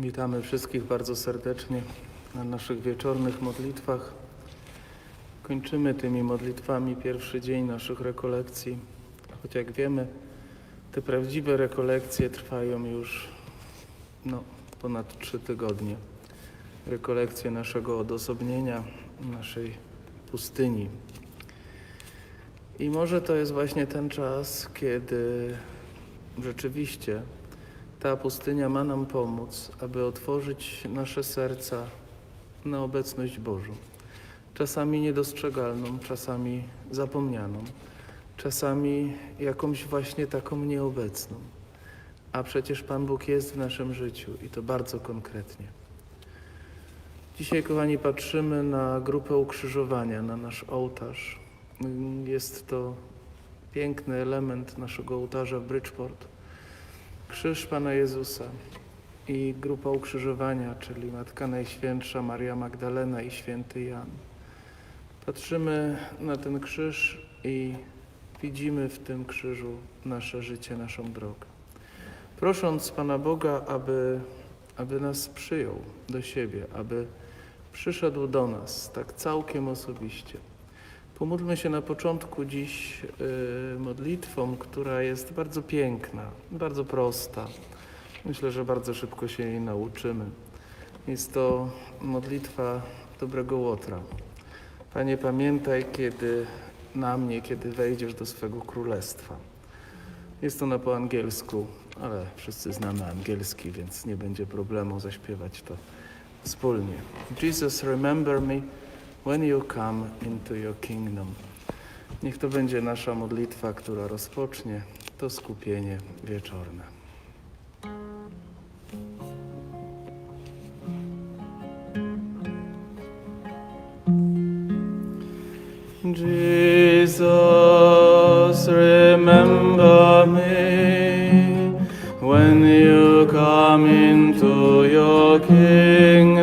Witamy wszystkich bardzo serdecznie na naszych wieczornych modlitwach. Kończymy tymi modlitwami pierwszy dzień naszych rekolekcji. Choć jak wiemy, te prawdziwe rekolekcje trwają już no, ponad trzy tygodnie. Rekolekcje naszego odosobnienia, naszej pustyni. I może to jest właśnie ten czas, kiedy rzeczywiście ta pustynia ma nam pomóc, aby otworzyć nasze serca na obecność Bożą. Czasami niedostrzegalną, czasami zapomnianą, czasami jakąś właśnie taką nieobecną. A przecież Pan Bóg jest w naszym życiu i to bardzo konkretnie. Dzisiaj, kochani, patrzymy na grupę ukrzyżowania, na nasz ołtarz. Jest to piękny element naszego ołtarza w Bridgeport. Krzyż Pana Jezusa i grupa ukrzyżowania, czyli Matka Najświętsza Maria Magdalena i Święty Jan. Patrzymy na ten krzyż i widzimy w tym krzyżu nasze życie, naszą drogę. Prosząc Pana Boga, aby, aby nas przyjął do siebie, aby przyszedł do nas tak całkiem osobiście. Pomódlmy się na początku dziś y, modlitwą, która jest bardzo piękna, bardzo prosta. Myślę, że bardzo szybko się jej nauczymy. Jest to modlitwa dobrego łotra. Panie, pamiętaj, kiedy na mnie, kiedy wejdziesz do swego królestwa. Jest ona po angielsku, ale wszyscy znamy angielski, więc nie będzie problemu zaśpiewać to wspólnie. Jesus, remember me when you come into your kingdom. Niech to będzie nasza modlitwa, która rozpocznie to skupienie wieczorne. Jesus, remember me when you come into your kingdom.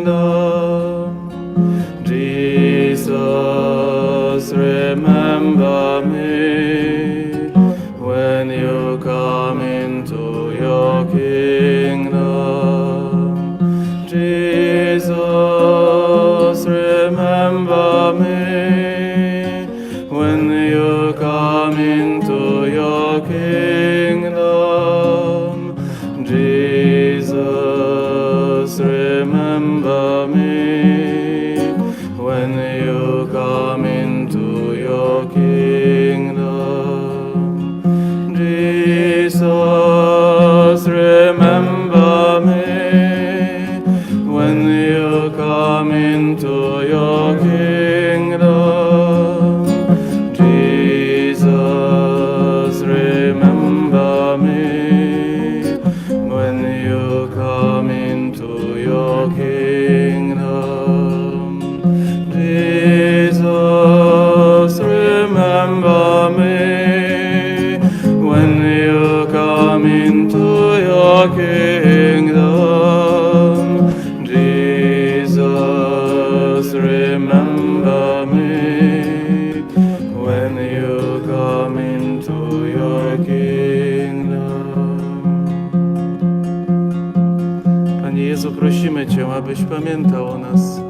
Pamiętał o nas,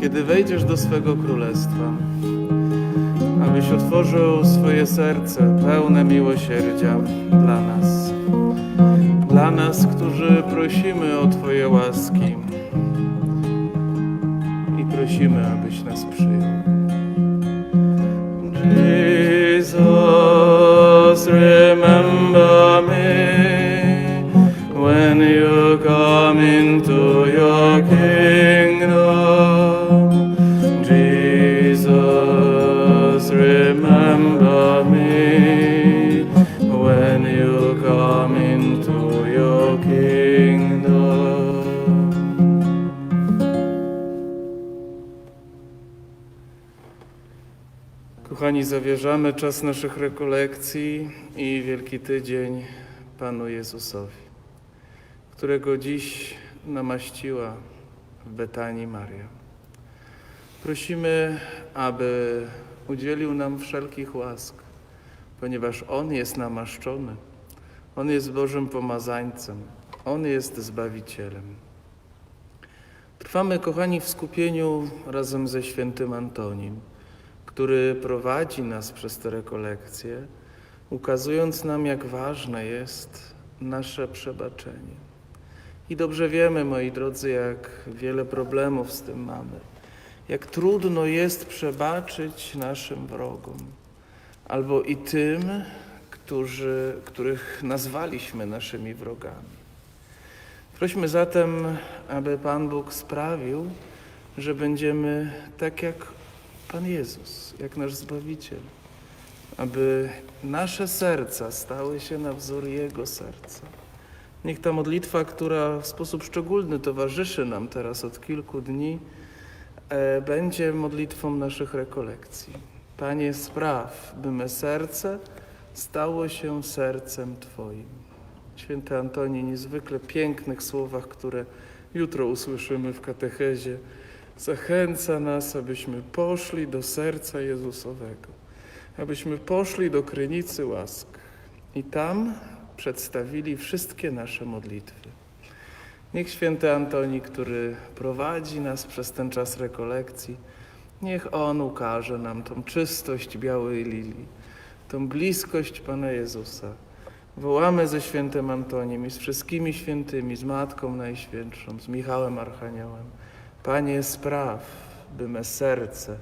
kiedy wejdziesz do swego królestwa, abyś otworzył swoje serce pełne miłosierdzia dla nas, dla nas, którzy prosimy o Twoje łaski i prosimy, Zawierzamy czas naszych rekolekcji i Wielki Tydzień Panu Jezusowi, którego dziś namaściła w Betanii Maria. Prosimy, aby udzielił nam wszelkich łask, ponieważ On jest namaszczony, On jest Bożym pomazańcem, On jest Zbawicielem. Trwamy, kochani, w skupieniu razem ze świętym Antonim, który prowadzi nas przez te rekolekcje, ukazując nam, jak ważne jest nasze przebaczenie. I dobrze wiemy, moi drodzy, jak wiele problemów z tym mamy, jak trudno jest przebaczyć naszym wrogom, albo i tym, którzy, których nazwaliśmy naszymi wrogami. Prośmy zatem, aby Pan Bóg sprawił, że będziemy tak jak Pan Jezus, jak nasz Zbawiciel, aby nasze serca stały się na wzór Jego serca. Niech ta modlitwa, która w sposób szczególny towarzyszy nam teraz od kilku dni, e, będzie modlitwą naszych rekolekcji. Panie, spraw, by me serce stało się sercem Twoim. Święty Antoni, niezwykle pięknych słowach, które jutro usłyszymy w katechezie, zachęca nas, abyśmy poszli do serca Jezusowego, abyśmy poszli do krynicy łask i tam przedstawili wszystkie nasze modlitwy. Niech święty Antoni, który prowadzi nas przez ten czas rekolekcji, niech on ukaże nam tą czystość białej lilii, tą bliskość Pana Jezusa. Wołamy ze świętym Antoniem i z wszystkimi świętymi, z Matką Najświętszą, z Michałem Archaniołem. Panie, spraw, by me serce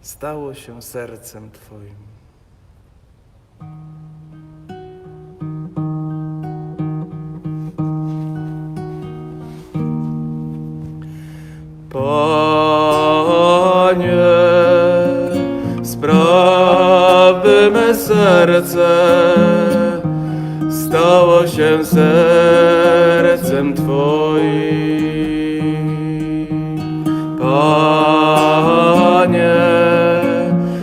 stało się sercem Twoim. Panie, spraw, by me serce stało się sercem Twoim. Panie,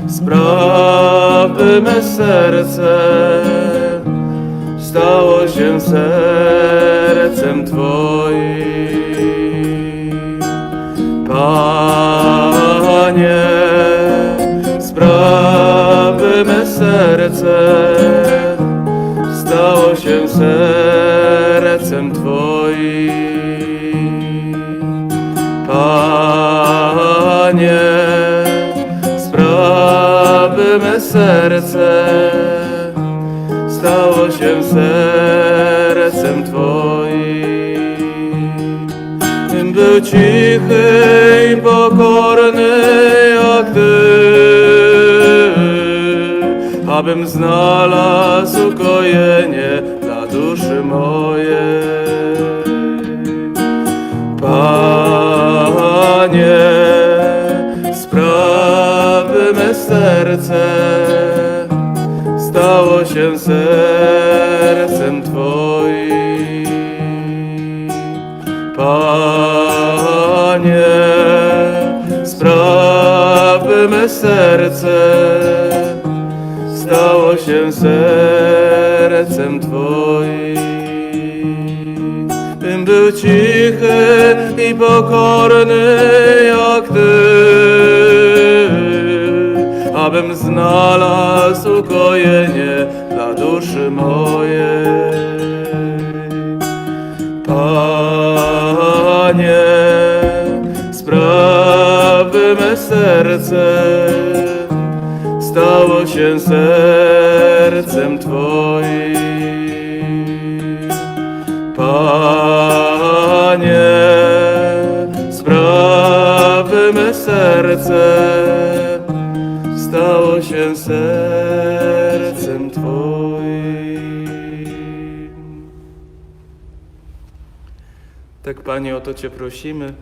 spraw, by me serce stało się sercem Twoim. Panie, spraw, by me serce stało się sercem Twoim. Panie, spraw, by me serce stało się sercem Twoim. Bym był cichy i pokorny jak Ty, abym znalazł ukojenie dla duszy mojej. Sercem Twoim. Panie, sprawy me serce stało się sercem Twoim. Bym był cichy i pokorny jak Ty, abym znalazł ukojenie duszy mojej. Panie, sprawy me serce stało się sercem Twoim. Panie, sprawy me serce Panie, o to Cię prosimy,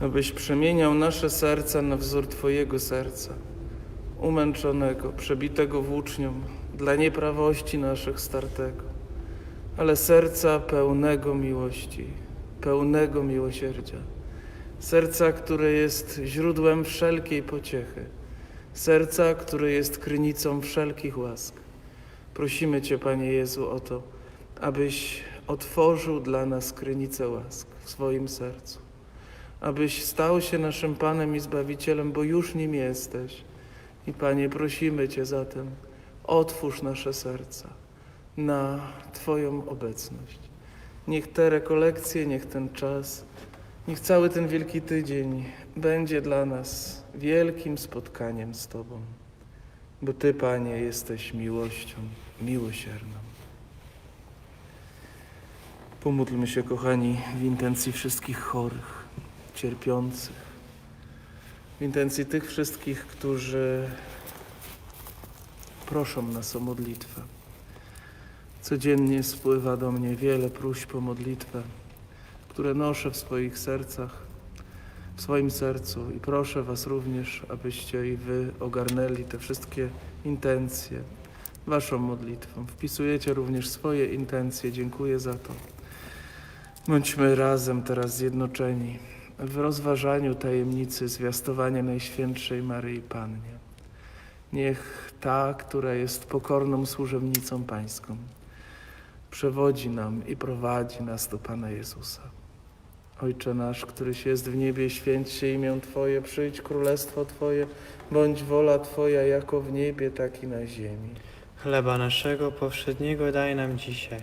abyś przemieniał nasze serca na wzór Twojego serca, umęczonego, przebitego włócznią, dla nieprawości naszych startego, ale serca pełnego miłości, pełnego miłosierdzia, serca, które jest źródłem wszelkiej pociechy, serca, które jest krynicą wszelkich łask. Prosimy Cię, Panie Jezu, o to, abyś otworzył dla nas krynicę łask w swoim sercu, abyś stał się naszym Panem i Zbawicielem, bo już nim jesteś. I Panie, prosimy Cię zatem, otwórz nasze serca na Twoją obecność. Niech te rekolekcje, niech ten czas Niech cały ten wielki tydzień będzie dla nas wielkim spotkaniem z Tobą, bo Ty, Panie, jesteś miłością miłosierną. Pomódlmy się, kochani, w intencji wszystkich chorych, cierpiących, w intencji tych wszystkich, którzy proszą nas o modlitwę. Codziennie spływa do mnie wiele próśb o modlitwę, które noszę w swoich sercach, w swoim sercu i proszę Was również, abyście i Wy ogarnęli te wszystkie intencje Waszą modlitwą. Wpisujecie również swoje intencje. Dziękuję za to. Bądźmy razem teraz zjednoczeni w rozważaniu tajemnicy zwiastowania Najświętszej Maryi Pannie. Niech ta, która jest pokorną służebnicą Pańską, przewodzi nam i prowadzi nas do Pana Jezusa. Ojcze nasz, któryś jest w niebie, święć się imię Twoje, przyjdź królestwo Twoje, bądź wola Twoja jako w niebie, tak i na ziemi. Chleba naszego powszedniego daj nam dzisiaj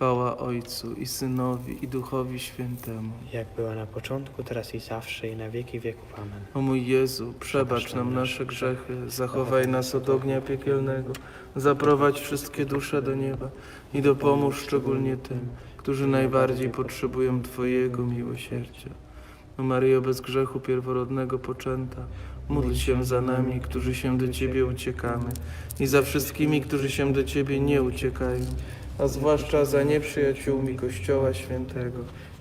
Chwała Ojcu i Synowi i Duchowi Świętemu. Jak była na początku, teraz i zawsze, i na wieki wieków. Amen. O mój Jezu, przebacz nam nasze grzechy, zachowaj nas od ognia piekielnego, zaprowadź wszystkie dusze do nieba i dopomóż szczególnie tym, którzy najbardziej potrzebują Twojego miłosierdzia. O Maryjo bez grzechu pierworodnego poczęta, módl się za nami, którzy się do Ciebie uciekamy i za wszystkimi, którzy się do Ciebie nie uciekają, a zwłaszcza za nieprzyjaciółmi Kościoła Świętego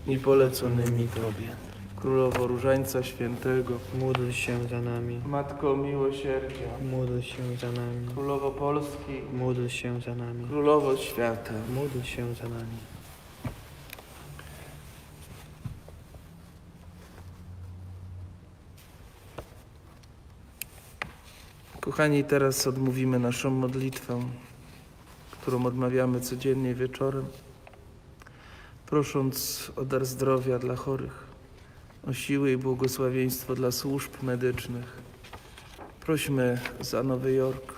i poleconymi Tobie. Królowo Różańca Świętego, Módl się za nami, Matko Miłosierdzia, módl się za nami, Królowo Polski, módl się za nami, Królowo Świata. módl się za nami. Kochani, teraz odmówimy naszą modlitwę, którą odmawiamy codziennie wieczorem, prosząc o dar zdrowia dla chorych, o siły i błogosławieństwo dla służb medycznych. Prośmy za Nowy Jork,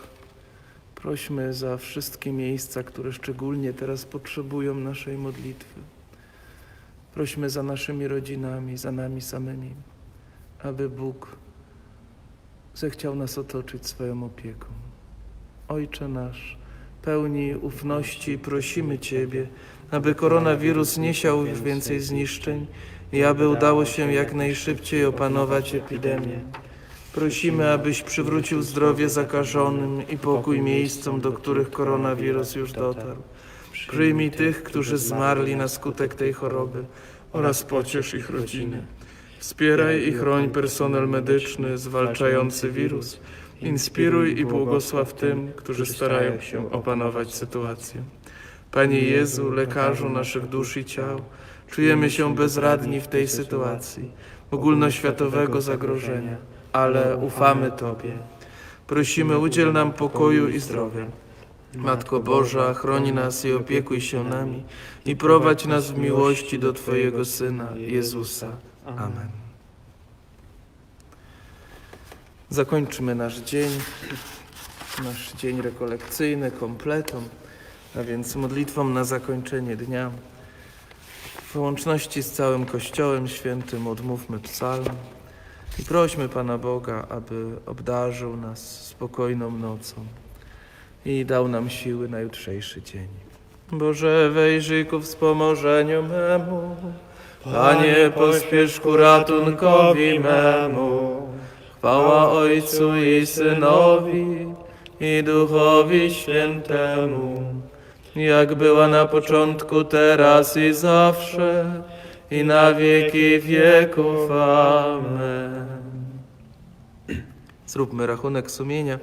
Prośmy za wszystkie miejsca, które szczególnie teraz potrzebują naszej modlitwy. Prośmy za naszymi rodzinami, za nami samymi, aby Bóg zechciał nas otoczyć swoją opieką. Ojcze nasz, pełni ufności prosimy Ciebie, aby koronawirus nie siał już więcej zniszczeń i aby udało się jak najszybciej opanować epidemię. Prosimy, abyś przywrócił zdrowie zakażonym i pokój miejscom, do których koronawirus już dotarł. Przyjmij tych, którzy zmarli na skutek tej choroby oraz pociesz ich rodziny. Wspieraj i chroń personel medyczny zwalczający wirus. Inspiruj i błogosław tym, którzy starają się opanować sytuację. Panie Jezu, lekarzu naszych dusz i ciał, czujemy się bezradni w tej sytuacji ogólnoświatowego zagrożenia, ale ufamy Tobie. Prosimy, udziel nam pokoju i zdrowia. Matko Boża, chroni nas i opiekuj się nami i prowadź nas w miłości do Twojego Syna, Jezusa. Amen. Zakończymy nasz dzień, nasz dzień rekolekcyjny kompletą, a więc modlitwą na zakończenie dnia. W łączności z całym Kościołem Świętym odmówmy psalm i prośmy Pana Boga, aby obdarzył nas spokojną nocą i dał nam siły na jutrzejszy dzień. Boże, wejrzyj ku wspomożeniu memu, Panie, pospiesz ku ratunkowi memu. Chwała Ojcu i Synowi i Duchowi Świętemu, jak była na początku, teraz i zawsze, i na wieki wieków. Amen. Zróbmy rachunek sumienia.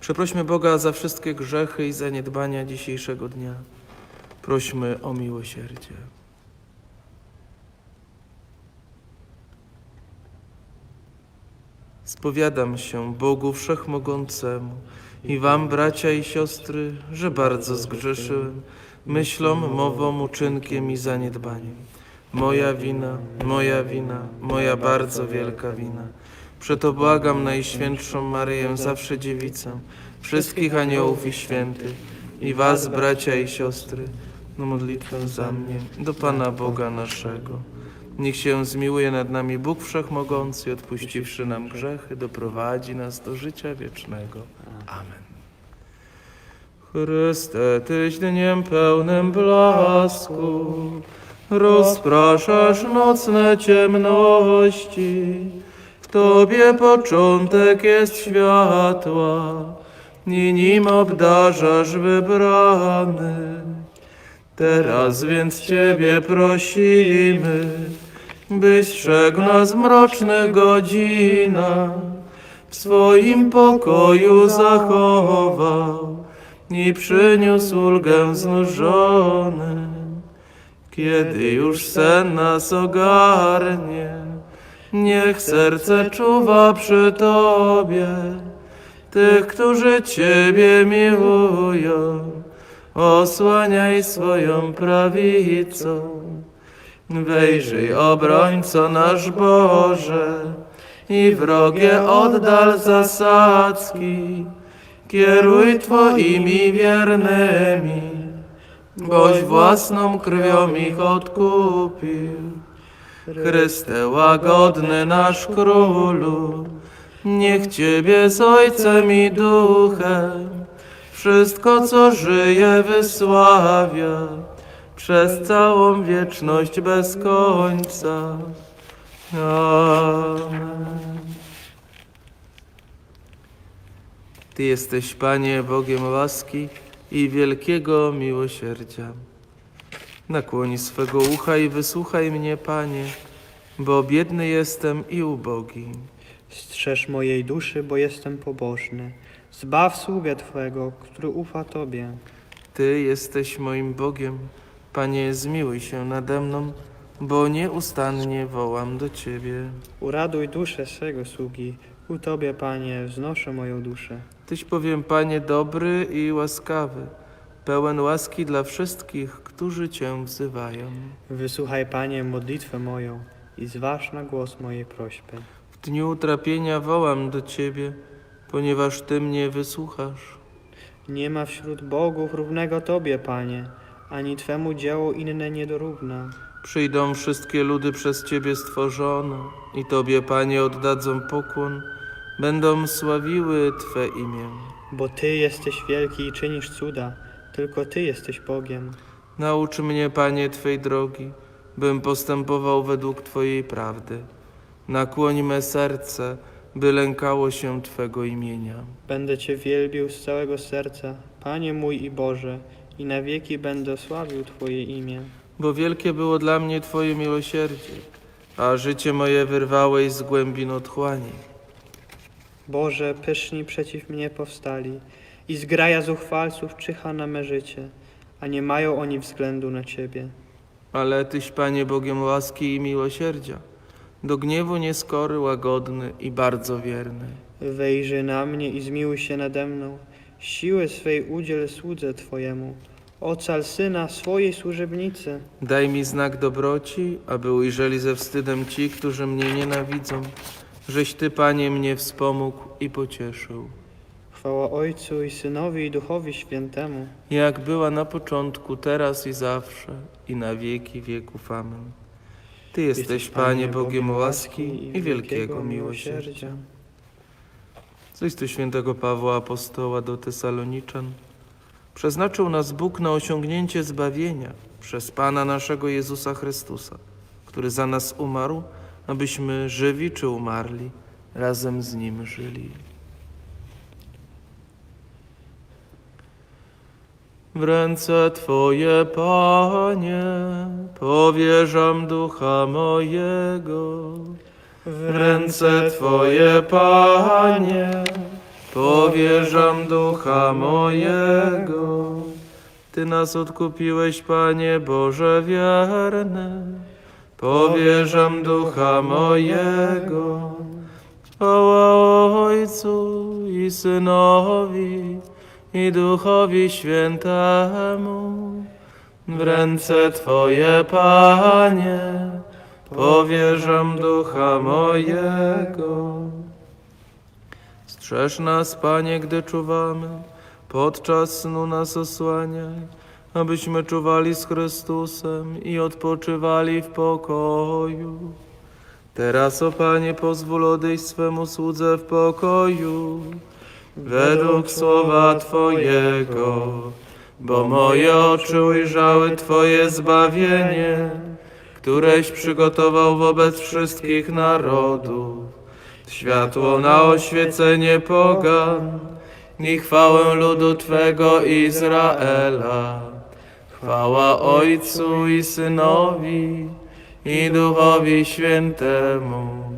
Przeprośmy Boga za wszystkie grzechy i zaniedbania dzisiejszego dnia. Prośmy o miłosierdzie. Spowiadam się Bogu Wszechmogącemu i Wam, bracia i siostry, że bardzo zgrzeszyłem myślą, mową, uczynkiem i zaniedbaniem. Moja wina, moja wina, moja bardzo wielka wina. Przeto błagam Najświętszą Maryję, zawsze dziewicę, wszystkich aniołów i świętych i Was, bracia i siostry, na modlitwę za mnie, do Pana Boga naszego. Niech się zmiłuje nad nami Bóg Wszechmogący, odpuściwszy nam grzechy, doprowadzi nas do życia wiecznego. Amen. Chryste, Tyś dniem pełnym blasku, rozpraszasz nocne ciemności. W Tobie początek jest światła i nim obdarzasz wybrany. Teraz więc Ciebie prosimy, byś strzegł nas w mrocznych godzinach, w swoim pokoju zachował i przyniósł ulgę znużonym. Kiedy już sen nas ogarnie, niech serce czuwa przy Tobie, tych, którzy Ciebie miłują, osłaniaj swoją prawicą. Wejrzyj, obrońco nasz Boże, i wrogie oddal zasadzki, kieruj Twoimi wiernymi, boś własną krwią ich odkupił. Chryste łagodny nasz Królu, niech Ciebie z Ojcem i Duchem wszystko, co żyje, wysławia przez całą wieczność bez końca. Amen. Ty jesteś, Panie, Bogiem łaski i wielkiego miłosierdzia. Nakłoń swego ucha i wysłuchaj mnie, Panie, bo biedny jestem i ubogi. Strzeż mojej duszy, bo jestem pobożny. Zbaw sługę Twego, który ufa Tobie. Ty jesteś moim Bogiem. Panie, zmiłuj się nade mną, bo nieustannie wołam do Ciebie. Uraduj duszę swego sługi. Ku Tobie, Panie, wznoszę moją duszę. Tyś powiem, Panie, dobry i łaskawy, pełen łaski dla wszystkich, którzy Cię wzywają. Wysłuchaj, Panie, modlitwę moją i zważ na głos mojej prośby. W dniu utrapienia wołam do Ciebie, ponieważ Ty mnie wysłuchasz. Nie ma wśród bogów równego Tobie, Panie, ani Twemu dziełu inne nie dorówna. Przyjdą wszystkie ludy przez Ciebie stworzone i Tobie, Panie, oddadzą pokłon, będą sławiły Twe imię. Bo Ty jesteś wielki i czynisz cuda, tylko Ty jesteś Bogiem. Naucz mnie, Panie, Twej drogi, bym postępował według Twojej prawdy. Nakłoń me serce, by lękało się Twego imienia. Będę Cię wielbił z całego serca, Panie mój i Boże, i na wieki będę sławił Twoje imię. Bo wielkie było dla mnie Twoje miłosierdzie, a życie moje wyrwałeś z głębin otchłani. Boże, pyszni przeciw mnie powstali i zgraja zuchwalców czyha na me życie, a nie mają oni względu na Ciebie. Ale Tyś, Panie, Bogiem łaski i miłosierdzia, do gniewu nieskory, łagodny i bardzo wierny. Wejrzyj na mnie i zmiłuj się nade mną. Siły swej udziel słudze Twojemu. Ocal syna swojej służebnicy. Daj mi znak dobroci, aby ujrzeli ze wstydem ci, którzy mnie nienawidzą, żeś Ty, Panie, mnie wspomógł i pocieszył. Chwała Ojcu i Synowi i Duchowi Świętemu. Jak była na początku, teraz i zawsze, i na wieki wieków. Amen. Ty jesteś, Panie, Bogiem łaski i wielkiego miłosierdzia. Z listu świętego Pawła Apostoła do Tesaloniczan. Przeznaczył nas Bóg na osiągnięcie zbawienia przez Pana naszego Jezusa Chrystusa, który za nas umarł, abyśmy żywi czy umarli, razem z Nim żyli. W ręce Twoje, Panie, powierzam ducha mojego. W ręce Twoje, Panie, powierzam ducha mojego. Ty nas odkupiłeś, Panie Boże wierny, powierzam ducha mojego. Chwała Ojcu i Synowi i Duchowi Świętemu. W ręce Twoje, Panie, powierzam ducha mojego. Strzeż nas, Panie, gdy czuwamy, podczas snu nas osłaniaj, abyśmy czuwali z Chrystusem i odpoczywali w pokoju. Teraz, o Panie, pozwól odejść swemu słudze w pokoju, według słowa Twojego, bo moje oczy ujrzały Twoje zbawienie, któreś przygotował wobec wszystkich narodów, światło na oświecenie pogan i chwałę ludu Twego Izraela. Chwała Ojcu i Synowi i Duchowi Świętemu,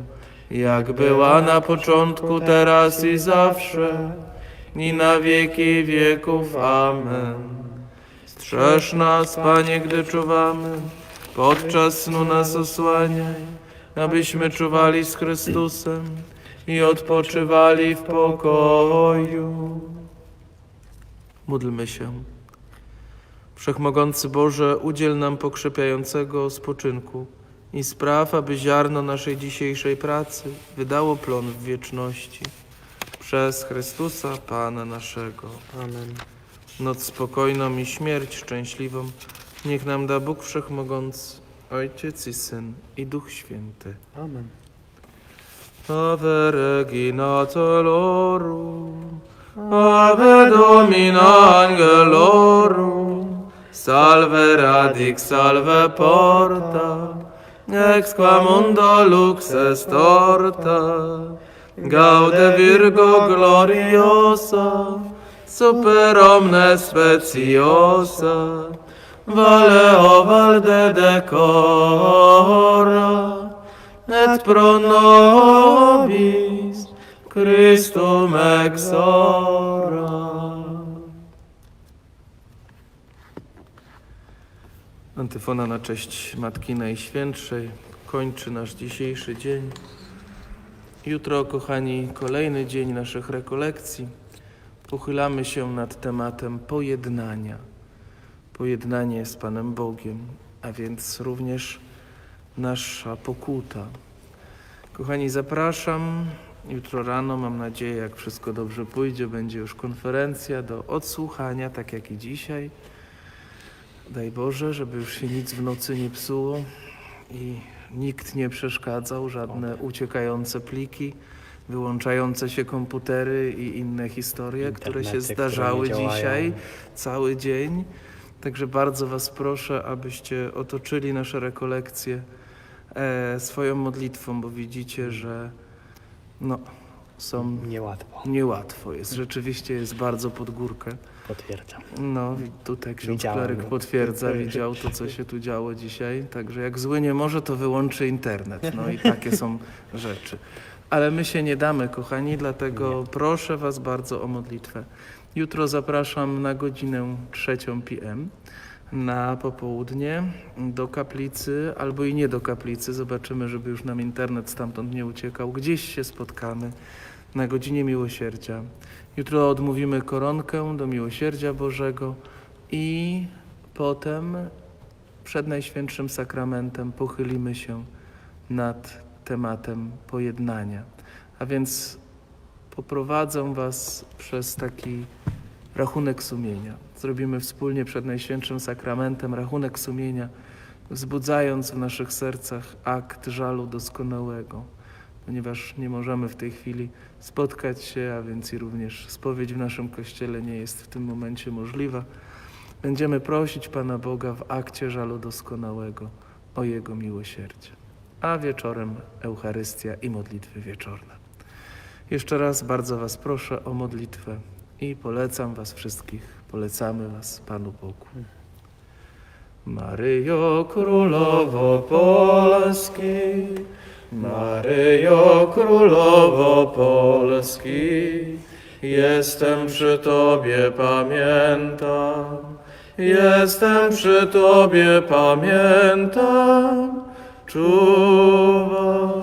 jak była na początku, teraz i zawsze, i na wieki wieków. Amen. Strzeż nas, Panie, gdy czuwamy, podczas snu nas osłaniaj, abyśmy czuwali z Chrystusem i odpoczywali w pokoju. Módlmy się. Wszechmogący Boże, udziel nam pokrzepiającego spoczynku i spraw, aby ziarno naszej dzisiejszej pracy wydało plon w wieczności. Przez Chrystusa, Pana naszego. Amen. Noc spokojną i śmierć szczęśliwą niech nam da Bóg Wszechmogący, Ojciec i Syn i Duch Święty. Amen. Ave Regina Celorum, Ave Domina Angelorum, Salve Radix, Salve Porta, Ex qua mundo lux est torta, Gaude Virgo gloriosa, Super omnes speciosa, Valeo valde decora, et pro nobis Christum exora. Antyfona na cześć Matki Najświętszej kończy nasz dzisiejszy dzień. Jutro, kochani, kolejny dzień naszych rekolekcji. Pochylamy się nad tematem pojednania. Pojednanie z Panem Bogiem, a więc również nasza pokuta. Kochani, zapraszam Jutro rano, mam nadzieję, jak wszystko dobrze pójdzie, będzie już konferencja do odsłuchania, tak jak i dzisiaj. Daj Boże, żeby już się nic w nocy nie psuło i nikt nie przeszkadzał, żadne uciekające pliki, wyłączające się komputery i inne historie, które się Internety, które zdarzały nie działają. dzisiaj cały dzień. Także bardzo Was proszę, abyście otoczyli nasze rekolekcje e, swoją modlitwą, bo widzicie, że no, są Niełatwo. niełatwo jest. Rzeczywiście jest bardzo pod górkę. Potwierdzam. No, i tutaj ksiądz Widziałem kleryk potwierdza, widział to, co się tu działo dzisiaj. Także jak zły nie może, to wyłączy internet. No i takie są rzeczy. Ale my się nie damy, kochani, dlatego proszę Was bardzo o modlitwę. Jutro zapraszam na godzinę trzecią PM na popołudnie do kaplicy, albo i nie do kaplicy. Zobaczymy, żeby już nam internet stamtąd nie uciekał. Gdzieś się spotkamy na godzinie miłosierdzia. Jutro odmówimy koronkę do miłosierdzia Bożego i potem przed Najświętszym Sakramentem pochylimy się nad tematem pojednania. A więc poprowadzę Was przez taki rachunek sumienia. Zrobimy wspólnie przed Najświętszym Sakramentem rachunek sumienia, wzbudzając w naszych sercach akt żalu doskonałego, ponieważ nie możemy w tej chwili spotkać się, a więc i również spowiedź w naszym kościele nie jest w tym momencie możliwa. Będziemy prosić Pana Boga w akcie żalu doskonałego o Jego miłosierdzie. A wieczorem Eucharystia i modlitwy wieczorne. Jeszcze raz bardzo Was proszę o modlitwę i polecam Was wszystkich, polecamy Was Panu Bogu. Maryjo Królowo Polski, Maryjo Królowo Polski, jestem przy Tobie, pamiętam, jestem przy Tobie, pamiętam, czuwam.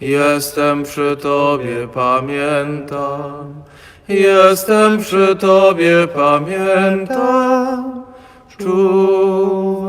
jestem przy Tobie, pamiętam, jestem przy Tobie, pamiętam, czuwam.